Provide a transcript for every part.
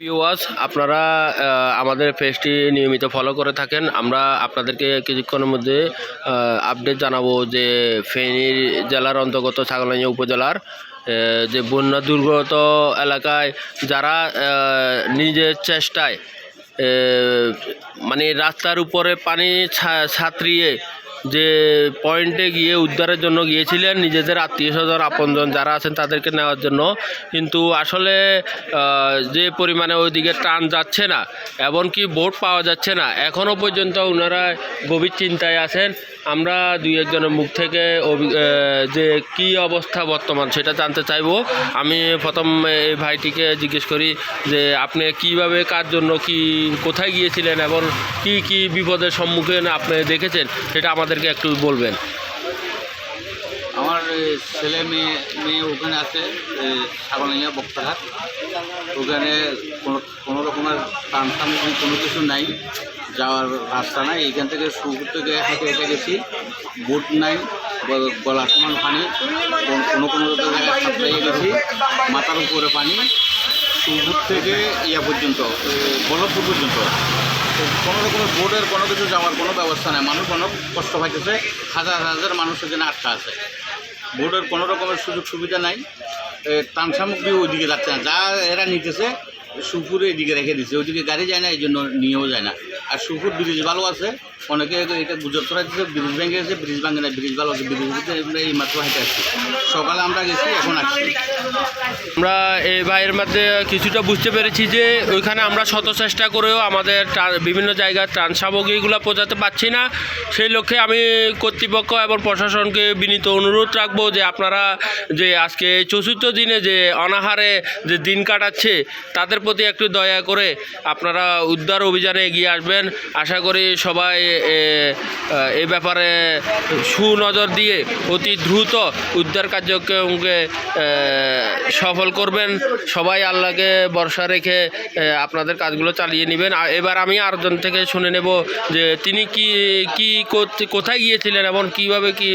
Viewers আপনারা আমাদের পেজটি নিয়মিত ফলো করে থাকেন। আমরা আপনাদেরকে কিছুক্ষণের মধ্যে আপডেট জানাব যে ফেনী জেলার অন্তর্গত ছাগলাইয়া উপজেলার যে বন্যা দুর্গত এলাকায় যারা নিজের চেষ্টায় মানে রাস্তার উপরে পানি ছাত্রিয়ে যে পয়েন্টে গিয়ে উদ্ধারের জন্য গিয়েছিলেন নিজেদের আত্মীয় স্বজন, আপনজন যারা আছেন তাদেরকে নেওয়ার জন্য। কিন্তু আসলে যে পরিমাণে ওইদিকে টান যাচ্ছে না, এমনকি বোট পাওয়া যাচ্ছে না এখনও পর্যন্ত ওনারা গভীর চিন্তায় আছেন। আমরা দুই একজনের মুখ থেকে যে কি অবস্থা বর্তমান সেটা জানতে চাইব। আমি প্রথম এই ভাইটিকে জিজ্ঞেস করি যে, আপনি কীভাবে, কার জন্য, কি, কোথায় গিয়েছিলেন এবং কি কি বিপদের সম্মুখীন আপনি দেখেছেন? সেটা আমাদেরকে একটু বলবেন। আমার ছেলে মেয়ে মেয়ে ওখানে আছে ছাগলাইয়া বক্তাঘাট ওখানে কোনো কোনো রকমের টান কোনো কিছু নাই যাওয়ার রাস্তা নাই। এখান থেকে সুপুর থেকে হেঁটে হেঁটে গেছি বোট নাই গলা সমান পানি কোনো কোনো জায়গায় গেছি মাথার উপরে পানি সুপুর থেকে ইয়া পর্যন্ত এ, বল্লভপুর পর্যন্ত। কোনো রকমের বোর্ডের কোনো কিছু যাওয়ার কোনো ব্যবস্থা নেই। মানুষ অনেক কষ্ট পাইতেছে, হাজার হাজার মানুষ এখানে আটকা আছে। বোর্ডের কোনো রকমের সুযোগ সুবিধা নাই। তান সামগ্রী ওইদিকে যাচ্ছে না। যা এরা নিতেছে, সুপুরে এদিকে রেখে দিচ্ছে ওইদিকে গাড়ি যায় না এই জন্য নিয়েও যায় না। আর সুপুর ব্রিজ ভালো আছে। অনেকে এটা গুজব দিচ্ছে ব্রিজ ভেঙে গেছে ব্রিজ ভাঙে না ব্রিজ ভালো আছে ব্রিজ এই মাত্র হেঁটে আসছি সকালে আমরা গেছি, এখন আসছি। আমরা এই ভাইয়ের মধ্যে কিছুটা বুঝতে পেরেছি যে ওইখানে আমরা শত চেষ্টা করেও আমাদের বিভিন্ন জায়গার ত্রাণ সামগ্রীগুলো পৌঁছাতে পারছি না। সেই লক্ষ্যে আমি কর্তৃপক্ষ এবং প্রশাসনকে বিনীত অনুরোধ রাখব যে আপনারা যে আজকে চতুর্থ দিনে যে অনাহারে যে দিন কাটাচ্ছে, তাদের প্রতি একটু দয়া করে আপনারা উদ্ধার অভিযানে এগিয়ে আসবেন। আশা করি সবাই এ, ব্যাপারে সুনজর দিয়ে অতি দ্রুত উদ্ধার কার্যক্রমকে সফল করবেন। সবাই আল্লাহকে ভরসা রেখে আপনাদের কাজগুলো চালিয়ে নেবেন। এবার আমি আরেকজন থেকে শুনে নেব যে তিনি কি কি কোথায় গিয়েছিলেন এবং কীভাবে কি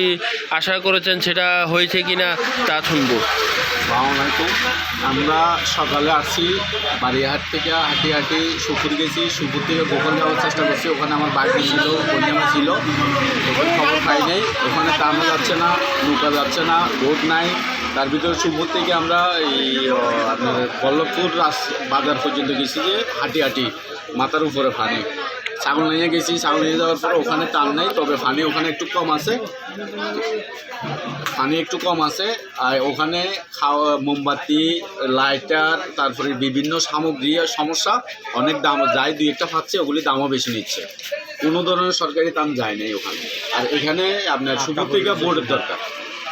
আশা করেছেন সেটা হয়েছে কি না তা শুনব। আমরা সকালে আসছি বাড়িহাট থেকে হাঁটি হাঁটি সুপুর গেছি। সুপুর থেকে যাওয়ার চেষ্টা করছি। ওখানে আমার বাড়ি ছিল বন্যামা ছিল। খবর পাই নাই। ওখানে কামে যাচ্ছে না, নৌকা যাচ্ছে না, বোট নাই। তার ভিতরে সুপুর থেকে আমরা এই আপনার বল্লভপুর বাজার পর্যন্ত গেছি যে হাঁটি হাঁটি, মাথার উপরে পানি ছাগল নিয়ে গেছি ছাগল নিয়ে যাওয়ার পরে ওখানে টান নেই তবে পানি ওখানে একটু কম আছে। পানি একটু কম আছে আর ওখানে খাওয়া মোমবাতি লাইটার তারপরে বিভিন্ন সামগ্রী সমস্যা অনেক দাম যায় দুই একটা পাচ্ছে ওগুলি দামও বেশি নিচ্ছে। কোনো ধরনের সরকারি দাম যায় নাই ওখানে। আর এখানে আপনার শুধু থেকে বোর্ডের দরকার।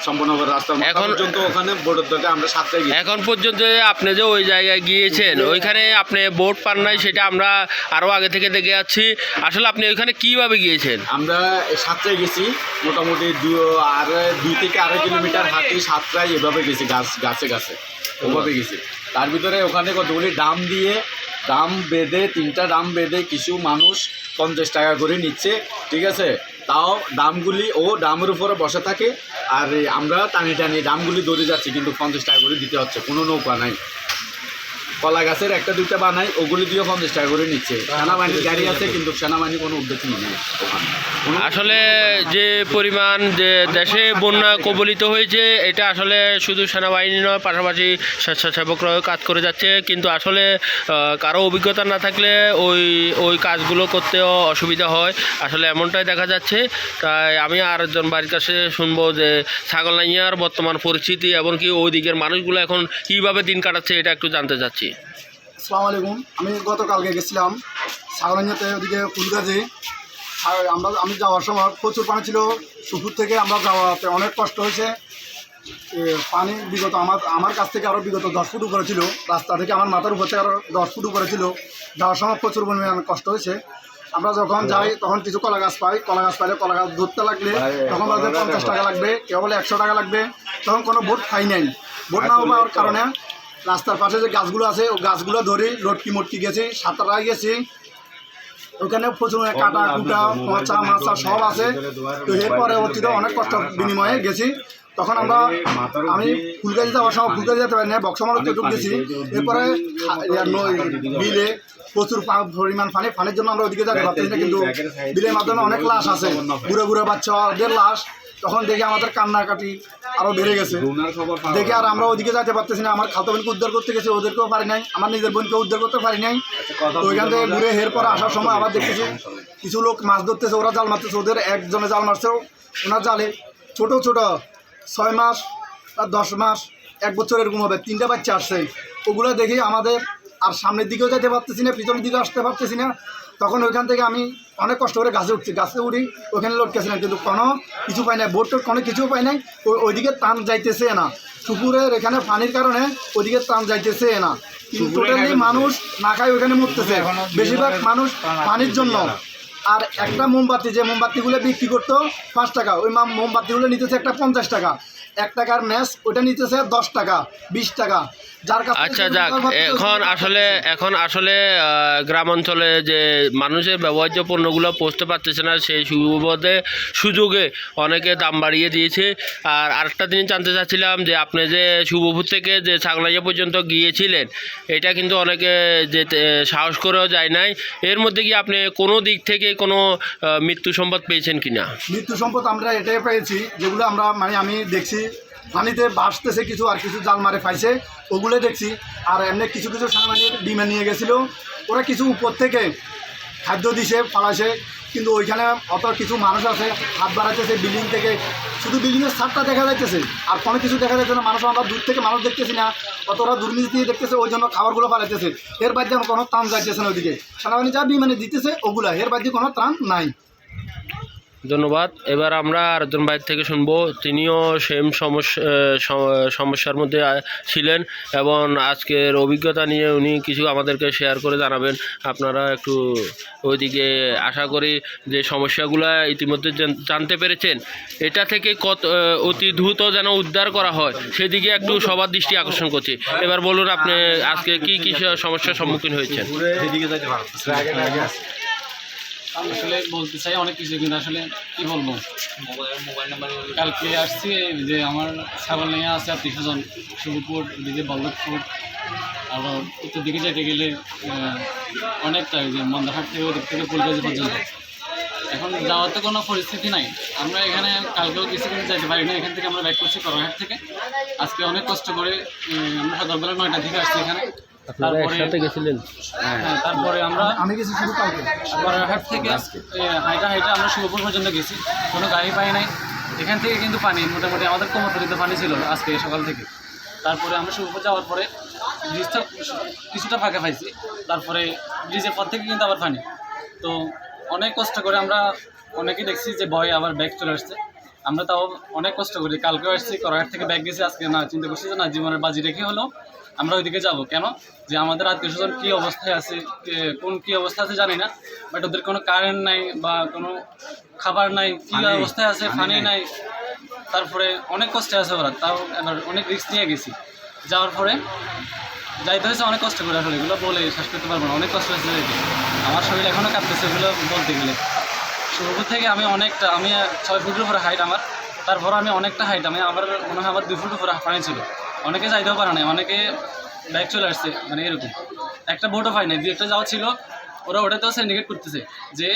সম্পূর্ণভাবে রাস্তা এখন- পর্যন্ত ওখানে বোর্ডের আমরা সাতটায় এখন পর্যন্ত আপনি যে ওই জায়গায় গিয়েছেন ওইখানে আপনি বোট পান নাই সেটা আমরা আরও আগে থেকে দেখে যাচ্ছি। আসলে আপনি ওইখানে কীভাবে গিয়েছেন? আমরা সাতটায় গেছি মোটামুটি দু আর দুই থেকে আড়াই কিলোমিটার হাঁটি সাতটায় এভাবে গেছি গাছ গাছে গাছে ওভাবে গেছি। তার ভিতরে ওখানে কতগুলি ডাম দিয়ে ডাম বেঁধে তিনটা ডাম বেঁধে কিছু মানুষ পঞ্চাশ টাকা করে নিচ্ছে ঠিক আছে? তাও দামগুলি ও দামের উপরে বসে থাকে। আর আমরা টানি টানি দামগুলি দৌড়ে যাচ্ছি, কিন্তু পঞ্চাশ টাকা করে দিতে হচ্ছে, কোনো নৌকা নাই। কলা গাছের একটা দুইটা বানাই, ওগুলি দিয়েও পঞ্চাশ টাকা করে নিচ্ছে। সেনাবাহিনীর গাড়ি আছে, কিন্তু সেনাবাহিনী কোনো উদ্যোগ নেই। আসলে যে পরিমাণ যে দেশে বন্যা কবলিত হয়েছে, এটা আসলে শুধু সেনাবাহিনী নয়, পাশাপাশি স্বেচ্ছাসেবকরাও কাজ করে যাচ্ছে। কিন্তু আসলে কারও অভিজ্ঞতা না থাকলে ওই ওই কাজগুলো করতেও অসুবিধা হয়। আসলে এমনটাই দেখা যাচ্ছে। তাই আমি আরেকজন বাড়ির কাছে শুনব যে ছাগলনাইয়ার বর্তমান পরিস্থিতি, এমনকি ওই দিকের মানুষগুলো এখন কীভাবে দিন কাটাচ্ছে, এটা একটু জানতে চাচ্ছি। আসসালামু আলাইকুম আমি গতকালকে গেছিলাম সাগরাঞ্জাতে ওদিকে ফুলগাছে আর আমরা আমি যাওয়ার সময় প্রচুর পানি ছিল। সুপুর থেকে আমরা যাওয়াতে অনেক কষ্ট হয়েছে। পানি বিগত আমার আমার কাছ থেকে আরও বিগত দশ ফুট উপরে ছিল। রাস্তা থেকে আমার মাথার উপর থেকে আরও দশ ফুট উপরে ছিল। যাওয়ার সময় প্রচুর পরিমাণে কষ্ট হয়েছে। আমরা যখন যাই তখন কিছু কলা গাছ পাই। কলা গাছ পাইলে কলা গাছ ধরতে লাগলে তখন বলতে পঞ্চাশ টাকা লাগবে। কেউ বলে একশো টাকা লাগবে। তখন কোনো বোট খাই নাই। বোট না পাওয়ার কারণে রাস্তার পাশে যে গাছগুলো আছে ওই গাছগুলো ধরে লটকি মটকি গেছি সাঁতারা গেছি। ওখানে প্রচুর কাটা কুটা মাছা মাছা সব আছে। তো এর পরবর্তীতে অনেক কষ্ট বিনিময়ে গেছি। তখন আমরা আমি ফুলগাছি যাওয়ার সময় ফুলগাছি যেতে পারি না বক্সমালত ঢুক গেছি। এরপরে বিলে প্রচুর পরিমাণ পানি। পানির জন্য আমরা ওদিকে যেতে পারতেছি না কিন্তু বিলের মাধ্যমে অনেক লাশ আছে। বুড়ো বুড়ো বাচ্চাদের লাশ। তখন দেখি আমাদের কান্নাকাটি আরও বেড়ে গেছে। দেখে আর আমরা ওদিকে যেতে পারতেছি না। আমার খাতো বোনকে উদ্ধার করতে গেছি ওদেরকেও পারি নাই। আমার নিজের বোনকে উদ্ধার করতে পারি নাই। তো ওইখান থেকে ঘুরে হের পরে আসার সময় আবার দেখতেছি কিছু লোক মাছ ধরতেছে ওরা জাল মারতেছে ওদের একজনে জাল মারছে। ওনার জালে ছোট ছোট ছয় মাস আর দশ মাস এক বছর এরকম হবে। তিনটা বাচ্চা আসছে। ওগুলো দেখি আমাদের আর সামনের দিকেও যেতে পারতেছি না পিছনের দিকে আসতে পারতেছি না। তখন ওইখান থেকে আমি অনেক কষ্ট করে গাছে উঠছি। গাছে উঠি ওখানে লটকেছিলাম কিন্তু কোনো কিছু পাই নাই। বোট কোনো কিছু পাই নাই। ও- ওইদিকে টান যাইতেছে না। পুকুরের এখানে পানির কারণে ওইদিকে টান যাইতেছে না। টোটালি মানুষ না খায় ওইখানে মরতেছে। বেশিরভাগ মানুষ পানির জন্য। আর একটা মোমবাতি যে মোমবাতিগুলো বিক্রি করতো পাঁচ টাকা। ওই মোমবাতিগুলো নিতেছে একটা পঞ্চাশ টাকা। এক টাকার ম্যাচ ওটা নিতেছে দশ টাকা বিশ টাকা। যার কাছে আচ্ছা যাক এখন আসলে এখন আসলে গ্রাম অঞ্চলে যে মানুষের ব্যবহার্য পণ্যগুলো পৌঁছতে পারতেছে না সেই সুবাদে সুযোগে অনেকে দাম বাড়িয়ে দিয়েছে। আর আরেকটা জিনিস জানতে চাচ্ছিলাম যে আপনি যে শুভপুর থেকে যে ছাগলাইয়া পর্যন্ত গিয়েছিলেন এটা কিন্তু অনেকে যেতে সাহস করেও যায় নাই। এর মধ্যে কি আপনি কোনো দিক থেকে কোনো মৃত্যু সম্পদ পেয়েছেন কিনা? মৃত্যু সম্পদ আমরা এটাই পেয়েছি যেগুলো আমরা মানে আমি দেখছি পানিতে ভাসতেছে কিছু আর কিছু জাল মারে পাইছে, ওগুলো দেখছি। আর এমনি কিছু কিছু সাংবাদিক ডিমে নিয়ে গেছিল। ওরা কিছু উপর থেকে খাদ্য দিছে, পালাইছে, কিন্তু ওইখানে অত কিছু মানুষ আছে, হাত বাড়াইতেছে বিল্ডিং থেকে। শুধু বিল্ডিংয়ের ছাদটা দেখা যাইতেছে, আর কোনো কিছু দেখা যাচ্ছে না। মানুষ আমরা দূর থেকে মানুষ দেখতেছি না, অতটা দুর্নীতি দিয়ে দেখতেছে, ওই জন্য খাবারগুলো পালাইতেছে। এর বাদ দিয়ে কোনো ত্রাণ যাইতেছে না ওইদিকে। সেনাবাহিনী যা বিমানে দিতেছে, ওগুলা, এর বাদ দিয়ে কোনো ত্রাণ নাই। ধন্যবাদ। এবার আমরা আরেকজন বাইর থেকে শুনব। তিনিও সেম সমস্যা সমস্যার মধ্যে ছিলেন এবং আজকের অভিজ্ঞতা নিয়ে উনি কিছু আমাদেরকে শেয়ার করে জানাবেন। আপনারা একটু ওইদিকে আশা করি যে সমস্যাগুলো ইতিমধ্যে জানতে পেরেছেন। এটা থেকে কত অতি দ্রুত যেন উদ্ধার করা হয়, সেদিকে একটু সবার দৃষ্টি আকর্ষণ করছি। এবার বলুন আপনি আজকে কি কি সমস্যার সম্মুখীন হয়েছেন? আসলে বলতে চাই অনেক কিছু কিন্তু আসলে কি বলব? কালকে আসছি যে আমার ছাগল নিয়ে আছে আত্মীয় স্বজন শুভপুর দিকে বল্লভপুর আর উত্তর দিকে যেতে গেলে অনেকটা যে মন্দারহাট থেকে ওদিক থেকে ফুলগাজি পর্যন্ত। এখন যাওয়ার তো কোনো পরিস্থিতি নাই। আমরা এখানে কালকেও কিছু কিন্তু যাইতে পারি না এখান থেকে আমরা ব্যাক করছি করহাট থেকে। আজকে অনেক কষ্ট করে আমরা সকালবেলা নয়টা থেকে আসছি এখানে। আপনারা তারপরে একসাথে গেছিলেন? হ্যাঁ, তারপরে আমরা আমি গেছি শুধু কালকে। বড়ারহাট থেকে হাইটা হাইটা আমরা শিবপুর পর্যন্ত গেছি। কোনো গাড়ি পাই নাই। এখান থেকে কিন্তু পানি মোটামুটি আমাদের কোমরতলিতে পানি ছিল আজকে সকাল থেকে। তারপরে আমরা শিবপুর যাওয়ার পরে ব্রিজটা কিছুটা ফাঁকা পাইছি। তারপরে ব্রিজের পর থেকে কিন্তু আবার পানি। তো অনেক কষ্ট করে আমরা অনেকেই দেখছি যে ভয় আবার ব্যাগ চলে আসছে। আমরা তাও অনেক কষ্ট করি। কালকেও আসছি করাহাট থেকে ব্যাগ গেছি আজকে না চিন্তা করছি যে না জীবনের বাজি রেখে হলেও আমরা ওইদিকে যাব। কেন? যে আমাদের আত্মীয় স্বজন কী অবস্থায় আছে কোন কী অবস্থা আছে জানি না বাট ওদের কোনো কারেন্ট নাই বা কোনো খাবার নাই কী অবস্থায় আছে পানি নাই। তারপরে অনেক কষ্টে আছে ওরা তাও এবার অনেক রিস্ক নিয়ে গেছি। যাওয়ার পরে যাইতে হয়েছে অনেক কষ্ট করে আসলে এগুলো বলে শেষ করতে পারব না অনেক কষ্ট হয়েছে যাইতে আমার শরীর এখনও কাঁপতেছে এগুলো বলতে গেলে। শুরু থেকে আমি অনেকটা আমি ছয় ফুটের উপরে হাইট আমার তারপর আমি অনেকটা হাইট আমি আমার মনে হয় আমার দুই ফুট উপরে পানি ছিল। অনেকে যাইতেও পারে নাই অনেকে ব্যাগ চলে আসছে মানে এরকম। একটা বোটও পাই নাই দু একটা যাওয়া ছিল ওরা ওটাতেও সিন্ডিকেট করতেছে যে